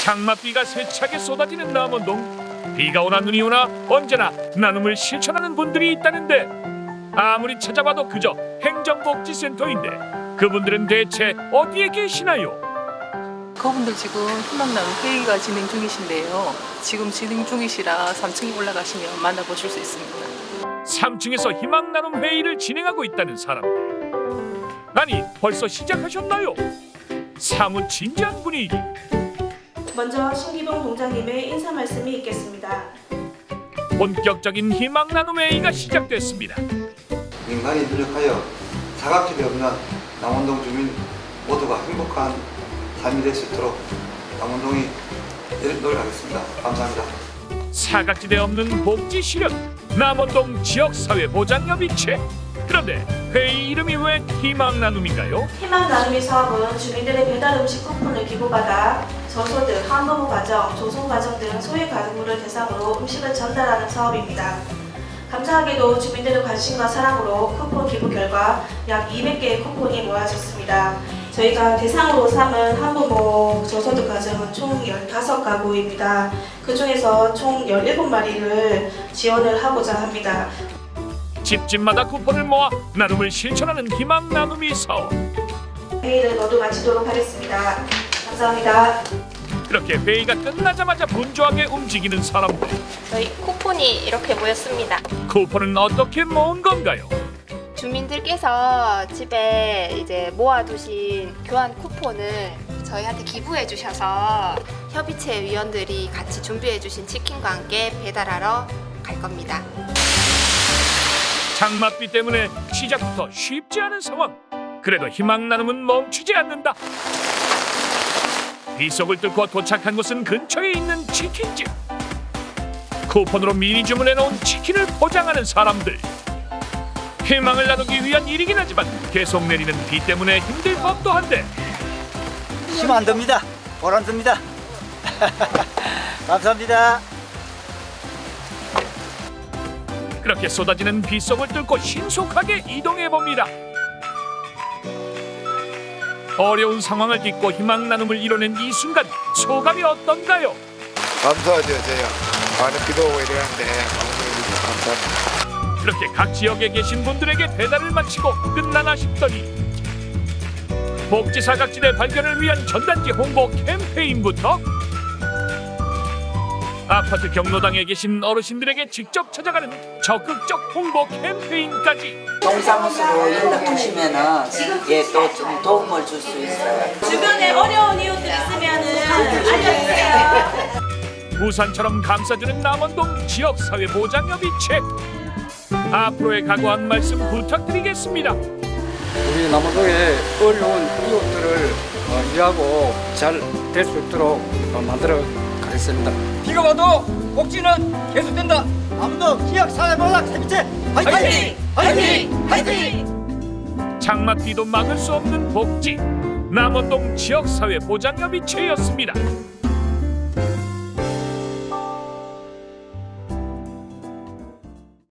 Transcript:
장맛비가 세차게 쏟아지는 남원동 비가 오나 눈이 오나 언제나 나눔을 실천하는 분들이 있다는데 아무리 찾아봐도 그저 행정복지센터인데 그분들은 대체 어디에 계시나요? 그분들 지금 희망나눔 회의가 진행 중이신데요. 지금 진행 중이시라 3층에 올라가시면 만나보실 수 있습니다. 3층에서 희망나눔 회의를 진행하고 있다는 사람들 아니 벌써 시작하셨나요? 사뭇 진지한 분위기 먼저 신기동 동장님의 인사 말씀이 있겠습니다. 본격적인 희망 나눔 회의가 시작됐습니다 민간이 노력하여 사각지대 없는 남원동 주민 모두가 행복한 삶이 될 수 있도록 남원동이 노력하겠습니다. 감사합니다. 사각지대 없는 복지 실현 남원동 지역사회 보장협의체 그런데 회의 이름이 왜 희망 나눔인가요? 희망 나눔이 사업은 주민들의 배달 음식 쿠폰을 기부받아 저소득, 한부모 가정, 조성 가정 등 소외 가구를 대상으로 음식을 전달하는 사업입니다. 감사하게도 주민들의 관심과 사랑으로 쿠폰 기부 결과 약 200개의 쿠폰이 모아졌습니다. 저희가 대상으로 삼은 한부모 저소득 가정은 총 15가구입니다. 그 중에서 총 17마리를 지원을 하고자 합니다. 집집마다 쿠폰을 모아 나눔을 실천하는 희망 나눔이 사업 회의를 모두 마치도록 하겠습니다. 감사합니다. 그렇게 회의가 끝나자마자 분주하게 움직이는 사람들 저희 쿠폰이 이렇게 모였습니다. 쿠폰은 어떻게 모은 건가요? 주민들께서 집에 이제 모아두신 교환 쿠폰을 저희한테 기부해 주셔서 협의체 위원들이 같이 준비해 주신 치킨과 함께 배달하러 갈 겁니다. 장맛비 때문에 시작부터 쉽지 않은 상황 그래도 희망 나눔은 멈추지 않는다 비속을 뚫고 도착한 곳은 근처에 있는 치킨집 쿠폰으로 미리 주문해 놓은 치킨을 포장하는 사람들 희망을 나누기 위한 일이긴 하지만 계속 내리는 비 때문에 힘들 법도 한데 힘 안 듭니다. 보람 듭니다. 감사합니다. 그렇게 쏟아지는 빗속을 뚫고 신속하게 이동해 봅니다. 어려운 상황을 딛고 희망 나눔을 이뤄낸 이 순간 소감이 어떤가요? 감사하죠 저요 많은 비도 오고 이러는데 감사합니다 감사합니다 그렇게 각 지역에 계신 분들에게 배달을 마치고 끝나나 싶더니 복지 사각지대 발견을 위한 전단지 홍보 캠페인부터 아파트 경로당에 계신 어르신들에게 직접 찾아가는 적극적 홍보 캠페인까지 동사무소로 연락 주시면은 예 또 좀 도움을 줄 수 있어요. 주변에 어려운 이웃들 있으면 알려주세요. 부산처럼 감싸주는 남원동 지역사회보장협의체 앞으로의 각오 한 말씀 부탁드리겠습니다. 우리 남원동의 어려운 이웃들을 어, 이해하고 잘 될 수 있도록 어, 만들어 가겠습니다. 비가 와도 복지는 계속된다. 남도 지역 사회보장 세비체 화이팅! 화이팅! 화이팅! 장맛비도 막을 수 없는 복지 남원동 지역사회보장협의체였습니다.